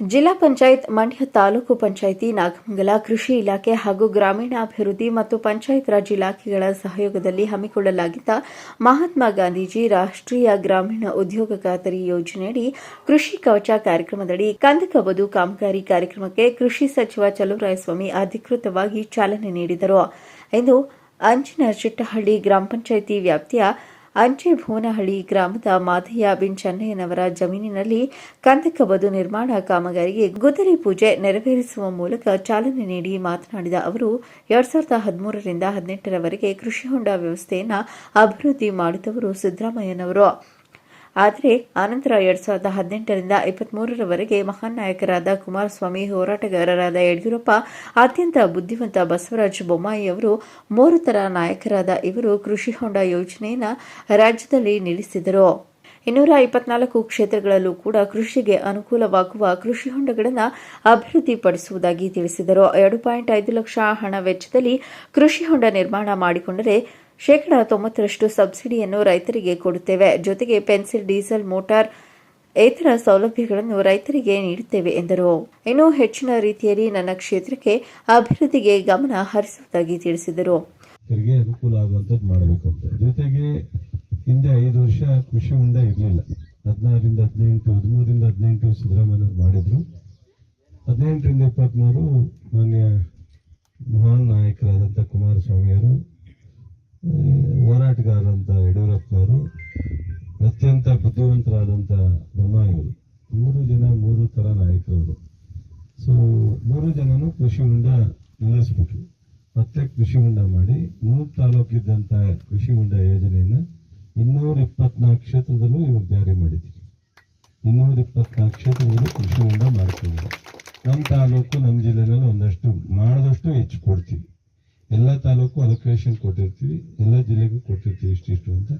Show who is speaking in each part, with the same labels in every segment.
Speaker 1: ಜಿಲ್ಲಾ ಪಂಚಾಯತ್ ಮಂಡ್ಯ ತಾಲೂಕು ಪಂಚಾಯಿತಿ ನಾಗಮಂಗಲ ಕೃಷಿ ಇಲಾಖೆ ಹಾಗೂ ಗ್ರಾಮೀಣಾಭಿವೃದ್ಧಿ ಮತ್ತು ಪಂಚಾಯತ್ ರಾಜ್ ಇಲಾಖೆಗಳ ಸಹಯೋಗದಲ್ಲಿ ಹಮ್ಮಿಕೊಳ್ಳಲಾಗಿದ್ದ ಮಹಾತ್ಮ ಗಾಂಧೀಜಿ ರಾಷ್ಟ್ರೀಯ ಗ್ರಾಮೀಣ ಉದ್ಯೋಗ ಖಾತರಿ ಯೋಜನೆಯಡಿ ಕೃಷಿ ಕವಚ ಕಾರ್ಯಕ್ರಮದಡಿ ಕಂದಕಬದು ಕಾಮಗಾರಿ ಕಾರ್ಯಕ್ರಮಕ್ಕೆ ಕೃಷಿ ಸಚಿವ ಚಲುವರಾಯಸ್ವಾಮಿ ಅಧಿಕೃತವಾಗಿ ಚಾಲನೆ ನೀಡಿದರು. ಎಂದು ಅಂಚಿನ ಚಿಟ್ಟಹಳ್ಳಿ ಗ್ರಾಮ ಪಂಚಾಯಿತಿ ವ್ಯಾಪ್ತಿಯ ಅಂಚೆ ಭುವನಹಳ್ಳಿ ಗ್ರಾಮದ ಮಾದಯ್ಯ ಬಿನ್ ಚೆನ್ನಯ್ಯನವರ ಜಮೀನಿನಲ್ಲಿ ಕಂದಕಬದು ನಿರ್ಮಾಣ ಕಾಮಗಾರಿಗೆ ಗುದ್ದಲಿ ಪೂಜೆ ನೆರವೇರಿಸುವ ಮೂಲಕ ಚಾಲನೆ ನೀಡಿ ಮಾತನಾಡಿದ ಅವರು, ಎರಡ್ ಸಾವಿರದ ಹದಿಮೂರರಿಂದ ಹದಿನೆಂಟರವರೆಗೆ ಕೃಷಿ ಹೊಂಡ ವ್ಯವಸ್ಥೆಯನ್ನು ಅಭಿವೃದ್ಧಿ ಮಾಡಿದವರು ಸಿದ್ದರಾಮಯ್ಯನವರು. ಆದರೆ ಆನಂತರ ಎರಡ್ ಸಾವಿರದ ಹದಿನೆಂಟರಿಂದ ಇಪ್ಪತ್ಮೂರರವರೆಗೆ ಮಹಾನ್ ನಾಯಕರಾದ ಕುಮಾರಸ್ವಾಮಿ ಹೋರಾಟಗಾರರಾದ ಯಡಿಯೂರಪ್ಪ, ಅತ್ಯಂತ ಬುದ್ಧಿವಂತ ಬಸವರಾಜ ಬೊಮ್ಮಾಯಿ ಅವರು, ಮೂರು ತರ ನಾಯಕರಾದ ಇವರು ಕೃಷಿ ಹೊಂಡ ಯೋಜನೆಯನ್ನು ರಾಜ್ಯದಲ್ಲಿ ನಿಲ್ಲಿಸಿದರು. ಇನ್ನೂರ ಇಪ್ಪತ್ನಾಲ್ಕು ಕ್ಷೇತ್ರಗಳಲ್ಲೂ ಕೂಡ ಕೃಷಿಗೆ ಅನುಕೂಲವಾಗುವ ಕೃಷಿ ಹೊಂಡಗಳನ್ನು ಅಭಿವೃದ್ಧಿಪಡಿಸುವುದಾಗಿ ತಿಳಿಸಿದರು. ಎರಡು ಪಾಯಿಂಟ್ ಐದು ಲಕ್ಷ ಹಣ ವೆಚ್ಚದಲ್ಲಿ ಕೃಷಿ ಹೊಂಡ ನಿರ್ಮಾಣ ಮಾಡಿಕೊಂಡರೆ ಶೇಕಡಾ ತೊಂಬತ್ತರಷ್ಟು ಸಬ್ಸಿಡಿಯನ್ನು ರೈತರಿಗೆ ಕೊಡುತ್ತೇವೆ. ಜೊತೆಗೆ ಪೆನ್ಸಿಲ್ ಡೀಸೆಲ್ ಮೋಟಾರ್ ಇತರ ಸೌಲಭ್ಯಗಳನ್ನು ರೈತರಿಗೆ ನೀಡುತ್ತೇವೆ ಎಂದರು. ಇನ್ನೂ ಹೆಚ್ಚಿನ ರೀತಿಯಲ್ಲಿ ನನ್ನ ಕ್ಷೇತ್ರಕ್ಕೆ ಅಭಿವೃದ್ಧಿಗೆ ಗಮನ ಹರಿಸುವುದಾಗಿ ತಿಳಿಸಿದರು.
Speaker 2: ಅನುಕೂಲ ಆಗುವಂಥದ್ದು ಮಾಡಬೇಕು ಅಂತ. ಜೊತೆಗೆ ಹಿಂದೆ ಐದು ವರ್ಷ ಕೃಷಿ ಹೊಂಡ ಇರಲಿಲ್ಲ. ಹದಿನಾರರಿಂದ ಹದಿನೆಂಟು ಹದಿಮೂರರಿಂದ ಹದಿನೆಂಟು ಸಿದ್ದರಾಮಯ್ಯ ಮಾಡಿದ್ರು. ಹದಿನೆಂಟರಿಂದ ಇಪ್ಪತ್ತ್ಮೂರು ಮಾನ್ಯ ಮಹಾನ್ ನಾಯಕರಾದಂಥ ಕುಮಾರಸ್ವಾಮಿಯವರು ಆ, ಹೋರಾಟಗಾರರಂಥ ಯಡಿಯೂರಪ್ಪನವರು ಅತ್ಯಂತ ಬುದ್ಧಿವಂತರಾದಂಥ ಬೊಮ್ಮಾಯಿಯವರು ಮೂರು ಜನ ಮೂರು ಥರ ನಾಯಕರವರು ಸೊ ಮೂರು ಜನನು ಕೃಷಿ ಹೊಂಡ ನಿಲ್ಲಿಸ್ಬಿಟ್ರು. ಮತ್ತೆ ಕೃಷಿ ಹೊಂಡ ಮಾಡಿ ಮೂರು ತಾಲೂಕಿದ್ದಂಥ ಕೃಷಿ ಹೊಂಡ ಯೋಜನೆಯನ್ನು ಇನ್ನೂರ ಇಪ್ಪತ್ನಾಲ್ಕು ಕ್ಷೇತ್ರದಲ್ಲೂ ಇವಾಗ ಜಾರಿ ಮಾಡಿದ್ದೀವಿ. ಇನ್ನೂರ ಇಪ್ಪತ್ನಾಲ್ಕು ಕ್ಷೇತ್ರದಲ್ಲೂ ಕೃಷಿ ಹೊಂಡ ಮಾಡ್ತೀವಿ. ನಮ್ಮ ತಾಲೂಕು ನಮ್ಮ ಜಿಲ್ಲೆನಲ್ಲಿ ಒಂದಷ್ಟು, ಮಾಡಿದಷ್ಟು ಹೆಚ್ಚು ಕೊಡ್ತೀವಿ. ಎಲ್ಲ ತಾಲೂಕು ಅಲೋಕೇಶನ್ ಕೊಟ್ಟಿರ್ತೀವಿ, ಎಲ್ಲ ಜಿಲ್ಲೆಗೂ ಕೊಟ್ಟಿರ್ತೀವಿ ಇಷ್ಟಿಷ್ಟು ಅಂತ.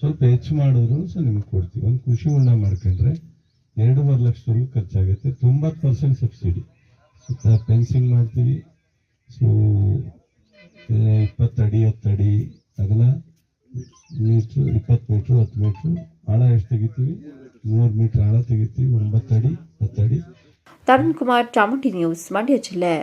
Speaker 2: ಸ್ವಲ್ಪ ಹೆಚ್ಚು ಮಾಡಿದ್ರು ಸಹ ನಿಮ್ಗೆ ಕೊಡ್ತೀವಿ. ಒಂದು ಕೃಷಿ ಹೊಂಡ ಮಾಡ್ಕೊಂಡ್ರೆ ಎರಡೂವರೆ ಲಕ್ಷದವರೆಗೂ ಖರ್ಚಾಗುತ್ತೆ. ತೊಂಬತ್ತು ಪರ್ಸೆಂಟ್ ಸಬ್ಸಿಡಿ. ಫೆನ್ಸಿಂಗ್ ಮಾಡ್ತೀವಿ. ಸೊ ಇಪ್ಪತ್ತಡಿ ಹತ್ತಡಿ ಅಗಲ, ಮೀಟ್ರು, ಇಪ್ಪತ್ತು ಮೀಟ್ರು, ಹತ್ತು ಮೀಟ್ರು ಆಳ ಎಷ್ಟು ತೆಗಿತೀವಿ? ನೂರು ಮೀಟ್ರ್ ಆಳ ತೆಗಿತೀವಿ. ಒಂಬತ್ತಡಿ ಹತ್ತಡಿ
Speaker 1: ತರುಣ್ ಕುಮಾರ್ ಚಾಮುಂಡಿ ನ್ಯೂಸ್, ಮಂಡ್ಯ ಜಿಲ್ಲೆ.